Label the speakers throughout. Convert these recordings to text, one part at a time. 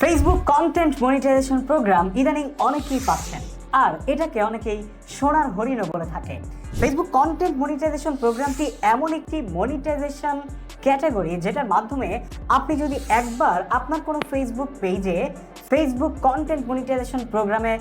Speaker 1: Facebook content monetization programme ইদানিং অনেকেই পাচ্ছেন। আর এটাকে অনেকেই সোনার হরিণও বলে থাকে ফেসবুক কন্টেন্ট মনিটাইজেশন প্রোগ্রামটি এমন একটি মনিটাইজেশন ক্যাটাগরি যেটার মাধ্যমে আপনি যদি একবার আপনার কোনো ফেসবুক পেজে ফেসবুক কন্টেন্ট মনিটাইজেশন প্রোগ্রামে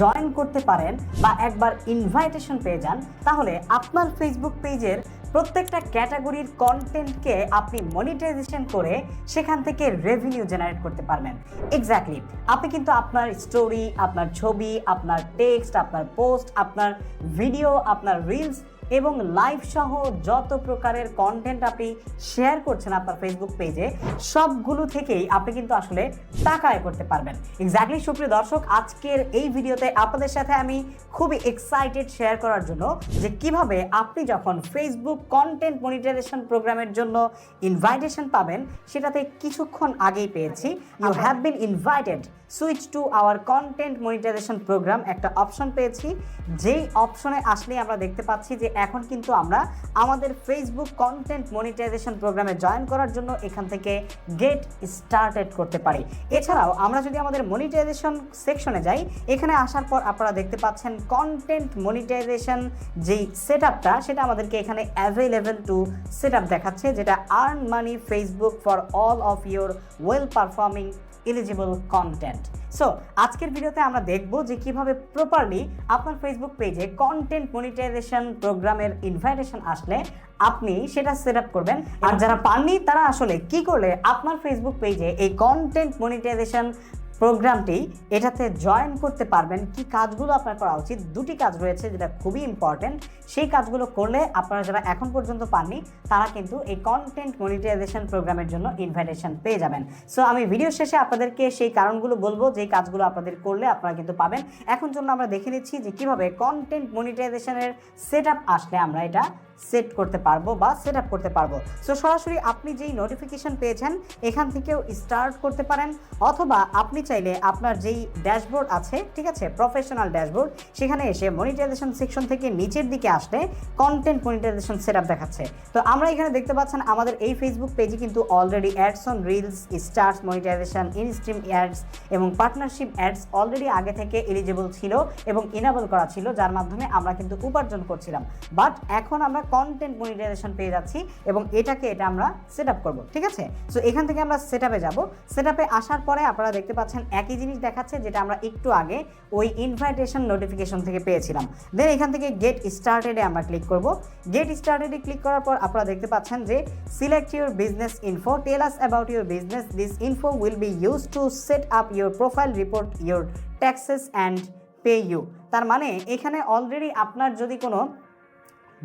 Speaker 1: জয়েন করতে পারেন বা একবার ইনভাইটেশন পেয়ে যান, তাহলে আপনার ফেসবুক পেজের প্রত্যেকটা ক্যাটাগরির কন্টেন্টকে আপনি মনিটাইজেশন করে সেখান থেকে রেভিনিউ জেনারেট করতে পারবেন। এক্স্যাক্টলি আপনি কিন্তু আপনার স্টোরি আপনার ছবি, আপনার টেক্সট আপনার পোস্ট আপনার ভিডিও আপনার রিলস এবং লাইভ সহ যত প্রকারের কন্টেন্ট আপনি শেয়ার করছেন আপনার ফেসবুক পেজে সবগুলো থেকেই আপনি কিন্তু আসলে টাকা আয় করতে পারবেন। এক্স্যাক্টলি সুপ্রিয় দর্শক আজকের এই ভিডিওতে আপনাদের সাথে আমি খুবই এক্সাইটেড শেয়ার করার জন্য যে কীভাবে আপনি যখন ফেসবুক কন্টেন্ট মনিটাইজেশন প্রোগ্রামের জন্য ইনভাইটেশন পাবেন সেটাতে কিছুক্ষণ আগেই পেয়েছি। You have been invited switch to our content monetisation programme একটা অপশন পেয়েছি। যেই অপশনে আসলেই আমরা দেখতে পাচ্ছি যে এখন কিন্তু আমরা আমাদের ফেসবুক কন্টেন্ট মনিটাইজেশন প্রোগ্রামে জয়েন করার জন্য এখান থেকে গেট স্টার্টেড করতে পারি। এছাড়াও আমরা যদি আমাদের মনিটাইজেশন সেকশনে যাই, এখানে আসার পর আপনারা দেখতে পাচ্ছেন কন্টেন্ট মনিটাইজেশন যেই সেট আপটা সেটা আমাদেরকে এখানে অ্যাভেলেবেল টু সেট আপ দেখাচ্ছে, যেটা earn money Facebook for all of your well performing eligible content so আজকের ভিডিওতে আমরা দেখব যে কীভাবে প্রপারলি আপনার ফেসবুক পেজে কন্টেন্ট মনিটাইজেশন প্রোগ্রামের ইনভাইটেশন আসলে আপনি সেটা সেট আপ করবেন। আর যারা পাননি, তারা আসলে কি করলে আপনার ফেসবুক পেজে এই কন্টেন্ট মনিটাইজেশন প্রোগ্রামটি এটাতে জয়েন করতে পারবেন কি কাজগুলো আপনার করা উচিত, দুটি কাজ রয়েছে যেটা খুবই ইম্পর্টেন্ট সেই কাজগুলো করলে আপনারা যারা এখন পর্যন্ত পাননি, তারা কিন্তু এই কন্টেন্ট মনিটাইজেশন প্রোগ্রামের জন্য ইনভাইটেশন পেয়ে যাবেন। সো আমি ভিডিও শেষে আপনাদেরকে সেই কারণগুলো বলব যে কাজগুলো আপনাদের করলে আপনারা কিন্তু পাবেন। এখন জন্য আমরা দেখে নিচ্ছি যে কীভাবে কন্টেন্ট মনিটাইজেশনের সেট আসলে আমরা এটা সেট করতে পারব বা সেট আপ করতে পারব। সো সরাসরি আপনি যেই নোটিফিকেশন পেয়েছেন, এখান থেকেও স্টার্ট করতে পারেন। অথবা আপনি চাইলে আপনার যেই ড্যাশবোর্ড আছে, ঠিক আছে প্রফেশনাল ড্যাশবোর্ড সেখানে এসে মনিটাইজেশন সেকশন থেকে নিচের দিকে আসলে কন্টেন্ট মনিটাইজেশন সেট আপ দেখাচ্ছে। তো আমরা এখানে দেখতে পাচ্ছেন, আমাদের এই ফেসবুক পেজে কিন্তু already ads on reels stars monetisation instream ads এবং পার্টনারশিপ অ্যাডস অলরেডি আগে থেকে এলিজিবল ছিল এবং ইনাবল করা ছিল, যার মাধ্যমে আমরা কিন্তু উপার্জন করছিলাম। বাট এখন আমরা কন্টেন্ট মনিটাইজেশন পেয়ে যাচ্ছি এবং এটাকে এটা আমরা সেট আপ করব, ঠিক আছে? সো এখান থেকে আমরা সেট আপে যাব। সেট আপে আসার পরে আপনারা দেখতে পাচ্ছেন একই জিনিস দেখাচ্ছে যেটা আমরা একটু আগে ওই ইনভাইটেশন নোটিফিকেশন থেকে পেয়েছিলাম। দেন এখান থেকে গেট স্টার্টেডে আমরা ক্লিক করব। গেট স্টার্টেডে ক্লিক করার পর আপনারা দেখতে পাচ্ছেন যে select your business info tell us about your business this info will be use to set up your profile report your taxes and pay you তার মানে এখানে অলরেডি আপনার যদি কোনো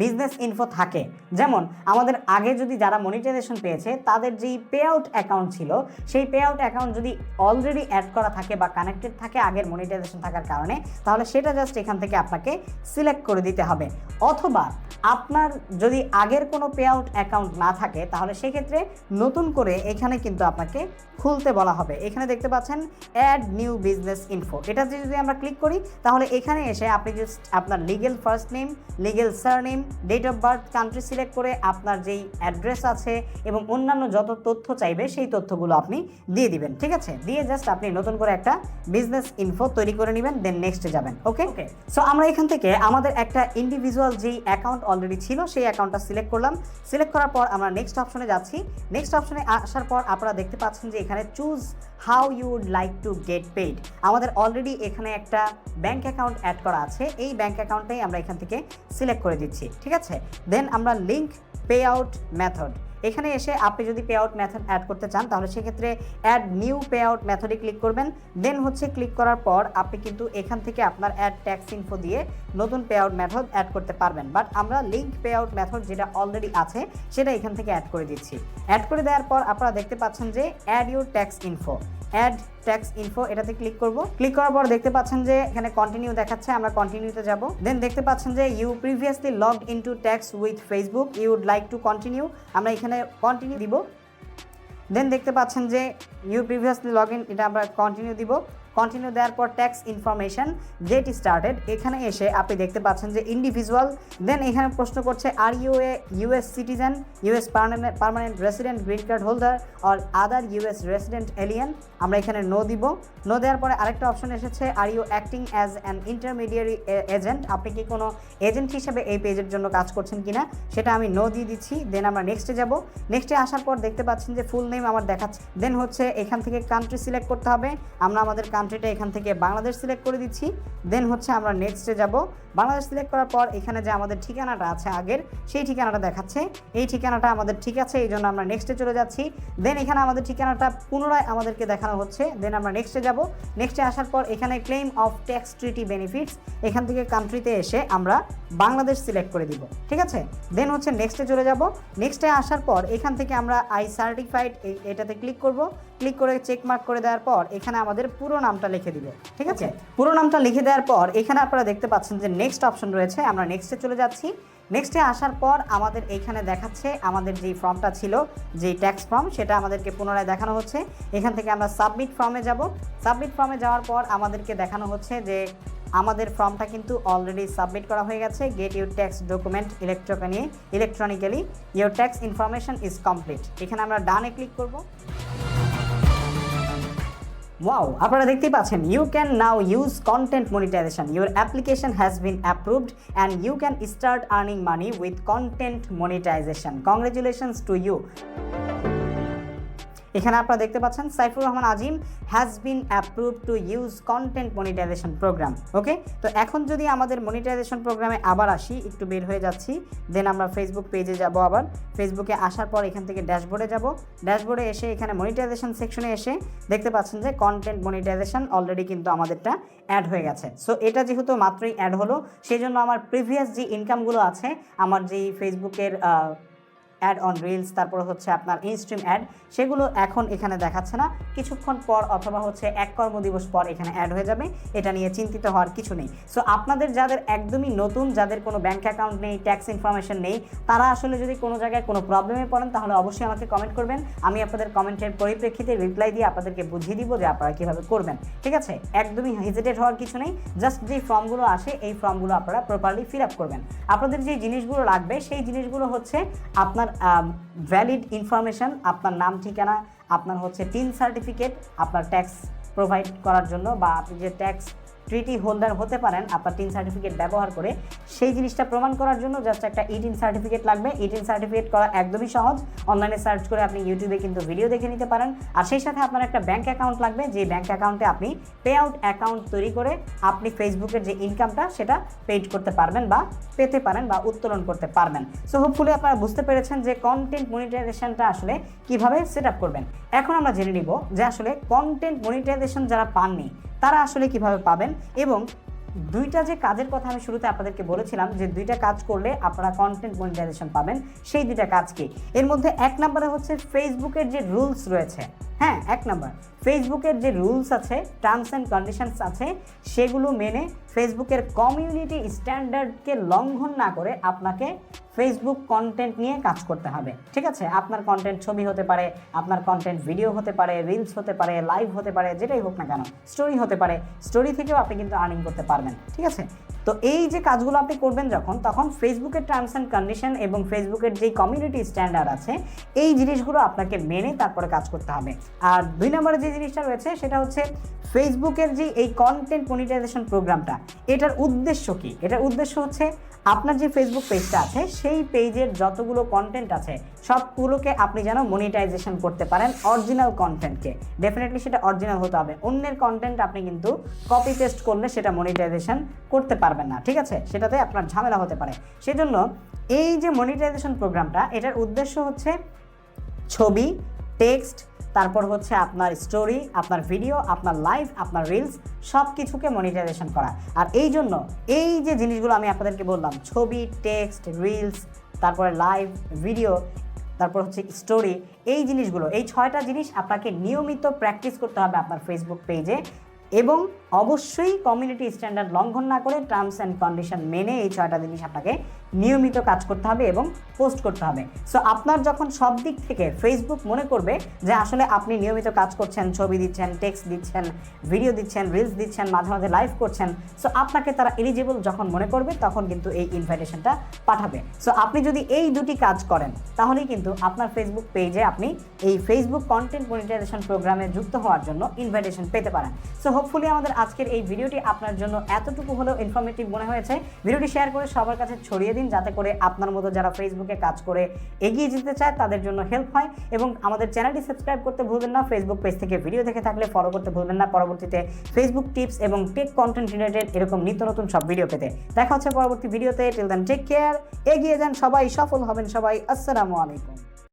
Speaker 1: বিজনেস ইনফো থাকে। যেমন, আমাদের আগে যদি যারা মনিটাইজেশন পেয়েছে, তাদের যেই পে আউট অ্যাকাউন্ট ছিল, সেই পে আউট অ্যাকাউন্ট যদি অলরেডি অ্যাড করা থাকে বা কানেক্টেড থাকে আগের মনিটাইজেশন থাকার কারণে, তাহলে সেটা জাস্ট এখান থেকে আপনাকে সিলেক্ট করে দিতে হবে। অথবা, আপনার যদি আগের কোনো পে আউট অ্যাকাউন্ট না থাকে, তাহলে সেক্ষেত্রে নতুন করে এখানে কিন্তু আপনাকে খুলতে বলা হবে। এখানে দেখতে পাচ্ছেন অ্যাড নিউ বিজনেস ইনফো এটা যদি আমরা ক্লিক করি, তাহলে এখানে এসে আপনি জাস্ট আপনার legal first name legal surname date of birth country select করে আপনার যেই অ্যাড্রেস আছে এবং অন্যান্য যত তথ্য চাইবে সেই তথ্যগুলো আপনি দিয়ে দিবেন ঠিক আছে? দিয়ে জাস্ট আপনি নতুন করে একটা বিজনেস ইনফো তৈরি করে নেবেন দেন নেক্সটে যাবেন ওকে ওকে সো আমরা এখান থেকে আমাদের একটা ইন্ডিভিজুয়াল যেই অ্যাকাউন্ট অলরেডি ছিল সেই অ্যাকাউন্টটা সিলেক্ট করলাম। সিলেক্ট করার পর আমরা নেক্সট অপশনে যাচ্ছি। নেক্সট অপশনে আসার পর আপনারা দেখতে পাচ্ছেন যে এখানে choose how you would like to get paid আমাদের অলরেডি এখানে একটা ব্যাংক অ্যাকাউন্ট অ্যাড করা আছে। এই ব্যাংক অ্যাকাউন্টটাই আমরা এখান থেকে সিলেক্ট করে দিচ্ছি। ঠিক আছে? দেন আমরা লিঙ্ক পে আউট মেথড এখানে এসে আপনি যদি পে আউট মেথড অ্যাড করতে চান, তাহলে সেক্ষেত্রে অ্যাড নিউ পে আউট মেথডে ক্লিক করবেন। দেন হচ্ছে ক্লিক করার পর আপনি কিন্তু এখান থেকে আপনার অ্যাড ট্যাক্স ইনফো দিয়ে নতুন পে আউট মেথড অ্যাড করতে পারবেন। বাট আমরা লিঙ্ক পে আউট মেথড যেটা অলরেডি আছে, সেটা এখান থেকে অ্যাড করে দিচ্ছি। অ্যাড করে দেওয়ার পর আপনারা দেখতে পাচ্ছেন যে add your tax info add tax info এটাতে ক্লিক করব। ক্লিক করার পর দেখতে পাচ্ছেন যে এখানে কন্টিনিউ দেখাচ্ছে, আমরা কন্টিনিউতে যাব। দেন দেখতে পাচ্ছেন যে you previously log in to tax with Facebook you would like to continue আমরা এখানে কন্টিনিউ দিব। দেন দেখতে পাচ্ছেন যে ইউ প্রিভিয়াসলি লগ ইন এটা আমরা কন্টিনিউ দিব। কন্টিনিউ দেওয়ার পর ট্যাক্স ইনফরমেশন গেট স্টার্টেড এখানে এসে আপনি দেখতে পাচ্ছেন যে ইন্ডিভিজুয়াল দেন এখানে প্রশ্ন করছে are you a US citizen US permanent resident green card holder or other US resident alien আমরা এখানে নো দিব। নো দেওয়ার পরে আরেকটা অপশন এসেছে are you acting as an intermediary agent আপনি কি কোনো এজেন্ট হিসেবে এই পেজের জন্য কাজ করছেন কিনা? সেটা আমি নো দিয়ে দিচ্ছি দেন আমরা নেক্সটে যাব। নেক্সটে আসার পর দেখতে পাচ্ছেন যে ফুল নেম আমার দেখাচ্ছে। দেন হচ্ছে এখান থেকে কান্ট্রি সিলেক্ট করতে হবে। আমরা আমাদের কান্ট্রিটা এখান থেকে বাংলাদেশ সিলেক্ট করে দিচ্ছি। দেন হচ্ছে আমরা নেক্সটে যাব। বাংলাদেশ সিলেক্ট করার পর এখানে যে আমাদের ঠিকানাটা আছে আগের, সেই ঠিকানাটা দেখাচ্ছে। এই ঠিকানাটা আমাদের ঠিক আছে, এই জন্য আমরা নেক্সটে চলে যাচ্ছি। দেন এখানে আমাদের ঠিকানাটা পুনরায় আমাদেরকে দেখানো হচ্ছে। দেন আমরা নেক্সটে যাব। নেক্সটে আসার পর এখানে claim of tax treaty benefits এখান থেকে কান্ট্রিতে এসে আমরা বাংলাদেশ সিলেক্ট করে দিব। ঠিক আছে? দেন হচ্ছে নেক্সটে চলে যাব। নেক্সটে আসার পর এখান থেকে আমরা আই সার্টিফাইড এটাতে ক্লিক করব। ক্লিক করে চেক মার্ক করে দেওয়ার পর এখানে আমাদের পুরো নামটা লিখে দিবে ঠিক আছে? পুরো নামটা লিখে দেওয়ার পর এখানে আপনারা দেখতে পাচ্ছেন যে নেক্সট অপশন রয়েছে আমরা নেক্সটে চলে যাচ্ছি। নেক্সটে আসার পর আমাদের এইখানে দেখাচ্ছে আমাদের যেই ফর্মটা ছিল যেই ট্যাক্স ফর্ম সেটা আমাদেরকে পুনরায় দেখানো হচ্ছে। এখান থেকে আমরা সাবমিট ফর্মে যাব। সাবমিট ফর্মে যাওয়ার পর আমাদেরকে দেখানো হচ্ছে যে আমাদের ফর্মটা কিন্তু অলরেডি সাবমিট করা হয়ে গেছে। Get your tax document electronic electronically your tax information is complete এখানে আমরা ডানে ক্লিক করব। ওয়াও আপনারা দেখতেই পাচ্ছেন you can now use content monetisation your application has been approved and you can start earning money with content monetisation congratulations to you এখানে আপনারা দেখতে পাচ্ছেন, Saifur Rahman Azim has been approve to use content monetisation programme okay তো এখন যদি আমাদের monetization প্রোগ্রামে আবার আসি, একটু বের হয়ে যাচ্ছি দেন আমরা ফেসবুক পেজে যাব আবার। ফেসবুকে আসার পর এখান থেকে ড্যাশবোর্ডে যাব। ড্যাশবোর্ডে এসে এখানে মনিটাইজেশন সেকশনে এসে দেখতে পাচ্ছেন যে কন্টেন্ট মনিটাইজেশন অলরেডি কিন্তু আমাদেরটা অ্যাড হয়ে গেছে। সো এটা যেহেতু মাত্রই অ্যাড হলো সেই জন্য আমার প্রিভিয়াস যে ইনকামগুলো আছে, আমার যেই ফেসবুকের অ্যাড অন রিলস, তারপর হচ্ছে আপনার ইনস্ট্রিম অ্যাড, সেগুলো এখন এখানে দেখাচ্ছে না। কিছুক্ষণ পর অথবা হচ্ছে এক কর্মদিবস পর এখানে অ্যাড হয়ে যাবে। এটা নিয়ে চিন্তিত হওয়ার কিছু নেই। সো আপনাদের যাদের একদমই নতুন, যাদের কোনো ব্যাংক অ্যাকাউন্ট নেই ট্যাক্স ইনফরমেশন নেই, তারা আসলে যদি কোনো জায়গায় কোনো প্রবলেমে পড়েন, তাহলে অবশ্যই আমাকে কমেন্ট করবেন। আমি আপনাদের কমেন্টের পরিপ্রেক্ষিতে রিপ্লাই দিয়ে আপনাদেরকে বুঝিয়ে দিব যে আপনারা কীভাবে করবেন। ঠিক আছে? একদমই হেজিটেট হওয়ার কিছু নেই। জাস্ট যে ফর্মগুলো আসে, এই ফর্মগুলো আপনারা প্রপারলি ফিল আপ করবেন। আপনাদের যে জিনিসগুলো লাগবে, সেই জিনিসগুলো হচ্ছে আপনার ভ্যালিড ইনফরমেশান আপনার নাম, ঠিকানা, আপনার হচ্ছে টিন সার্টিফিকেট আপনার ট্যাক্স প্রোভাইড করার জন্য বা আপনি যে ট্যাক্স ট্রিটি হোল্ডার হতে পারেন আপনার টিন সার্টিফিকেট ব্যবহার করে। সেই জিনিসটা প্রমাণ করার জন্য জাস্ট একটা ইটিন সার্টিফিকেট লাগবে। ইটিন সার্টিফিকেট করা একদমই সহজ। অনলাইনে সার্চ করে আপনি ইউটিউবে কিন্তু ভিডিও দেখে নিতে পারেন। আর সেই সাথে আপনার একটা ব্যাংক অ্যাকাউন্ট লাগবে। যে ব্যাংক অ্যাকাউন্টে আপনি পে আউট অ্যাকাউন্ট তৈরি করে আপনি ফেসবুকের যে ইনকামটা সেটা পেড করতে পারবেন বা পেতে পারেন বা উত্তোলন করতে পারবেন। সো হোপফুলি আপনারা বুঝতে পেরেছেন যে কন্টেন্ট মনিটাইজেশনটা আসলে কীভাবে সেট করবেন। এখন আমরা জেনে নিব যে আসলে কন্টেন্ট মনিটাইজেশন যারা পাননি তারা আসলে কীভাবে পাবেন? এবং দুইটা যে কাজের কথা আমি শুরুতে আপনাদেরকে বলেছিলাম যে দুইটা কাজ করলে আপনারা কন্টেন্ট মনিটাইজেশন পাবেন, সেই দুইটা কাজকে এর মধ্যে এক নম্বরে হচ্ছে ফেসবুকের যে রুলস রয়েছে হ্যাঁ এক নম্বর। ফেসবুকের যে রুলস আছে টার্মস অ্যান্ড কন্ডিশনস আছে, সেগুলো মেনে ফেসবুকের কমিউনিটি স্ট্যান্ডার্ডকে লঙ্ঘন না করে আপনাকে ফেসবুক কন্টেন্ট নিয়ে কাজ করতে হবে। ঠিক আছে? আপনার কন্টেন্ট ছবি হতে পারে, আপনার কন্টেন্ট ভিডিও হতে পারে রিলস হতে পারে লাইভ হতে পারে, যেটাই হোক না কেন স্টোরি হতে পারে স্টোরি থেকেও আপনি কিন্তু আর্নিং করতে পারবেন। ঠিক আছে? তো এই যে কাজগুলো আপনি করবেন যখন, তখন ফেসবুকের টার্মস অ্যান্ড কন্ডিশন এবং ফেসবুকের যেই কমিউনিটি স্ট্যান্ডার্ড আছে, এই জিনিসগুলো আপনাকে মেনে তারপরে কাজ করতে হবে। আর দুই নম্বরে যে জিনিসটা রয়েছে, সেটা হচ্ছে ফেসবুকের যে এই কন্টেন্ট মনিটাইজেশন প্রোগ্রামটা এটার উদ্দেশ্য কি? এটার উদ্দেশ্য হচ্ছে আপনার যে ফেসবুক পেজটা আছে, সেই পেজের যতগুলো কন্টেন্ট আছে, সবগুলোকে আপনি যেন মনিটাইজেশন করতে পারেন অরিজিনাল কন্টেন্টকে ডেফিনেটলি সেটা অরিজিনাল হতে হবে। অন্যের কন্টেন্ট আপনি কিন্তু কপি পেস্ট করলে সেটা মনিটাইজেশন করতে পারবেন না, ঠিক আছে? সেটাতে আপনার ঝামেলা হতে পারে। সেজন্য এই যে মনিটাইজেশন প্রোগ্রামটা এটার উদ্দেশ্য হচ্ছে ছবি টেক্সট তারপর হচ্ছে আপনার স্টোরি আপনার ভিডিও আপনার লাইভ আপনার রিলস সব কিছুকে মনিটাইজেশন করা। আর এই জন্য এই যে জিনিসগুলো আমি আপনাদেরকে বললাম, ছবি টেক্সট রিলস তারপরে লাইভ ভিডিও তারপর হচ্ছে স্টোরি এই জিনিসগুলো, এই ছয়টা জিনিস আপনাকে নিয়মিত প্র্যাকটিস করতে হবে আপনার ফেসবুক পেজে এবং অবশ্যই কমিউনিটি স্ট্যান্ডার্ড লঙ্ঘন না করে টার্মস অ্যান্ড কন্ডিশন মেনে এই ছয়টা জিনিস আপনাকে নিয়মিত কাজ করতে হবে এবং পোস্ট করতে হবে। সো আপনার যখন সব দিক থেকে ফেসবুক মনে করবে যে আসলে আপনি নিয়মিত কাজ করছেন, ছবি দিচ্ছেন টেক্সট দিচ্ছেন ভিডিও দিচ্ছেন রিলস দিচ্ছেন, মাঝে মাঝে লাইভ করছেন সো আপনাকে তারা এলিজিবল যখন মনে করবে তখন কিন্তু এই ইনভাইটেশনটা পাঠাবে। সো আপনি যদি এই দুটি কাজ করেন, তাহলেই কিন্তু আপনার ফেসবুক পেজে আপনি এই ফেসবুক কন্টেন্ট মনিটাইজেশন প্রোগ্রামে যুক্ত হওয়ার জন্য ইনভাইটেশন পেতে পারেন। সো হোপফুলি আমাদের আজকের এই ভিডিওটি আপনার জন্য এতটুকু হলেও ইনফরমেটিভ মনে হয়েছে। ভিডিওটি শেয়ার করে সবার কাছে ছড়িয়ে দিন যাতে করে আপনার মতো যারা ফেসবুকে কাজ করে এগিয়ে যেতে চায়, তাদের জন্য হেল্প হয় এবং আমাদের চ্যানেলটি সাবস্ক্রাইব করতে ভুলবেন না। ফেসবুক পেজ থেকে ভিডিও দেখে থাকলে ফলো করতে ভুলবেন না। পরবর্তীতে ফেসবুক টিপস এবং টেক কন্টেন্ট রিলেটেড এরকম নিত্য নতুন সব ভিডিও পেতে। দেখা হচ্ছে পরবর্তী ভিডিওতে টিল দেন টেক কেয়ার এগিয়ে যান সবাই, সফল হবেন সবাই। আসসালামু আলাইকুম।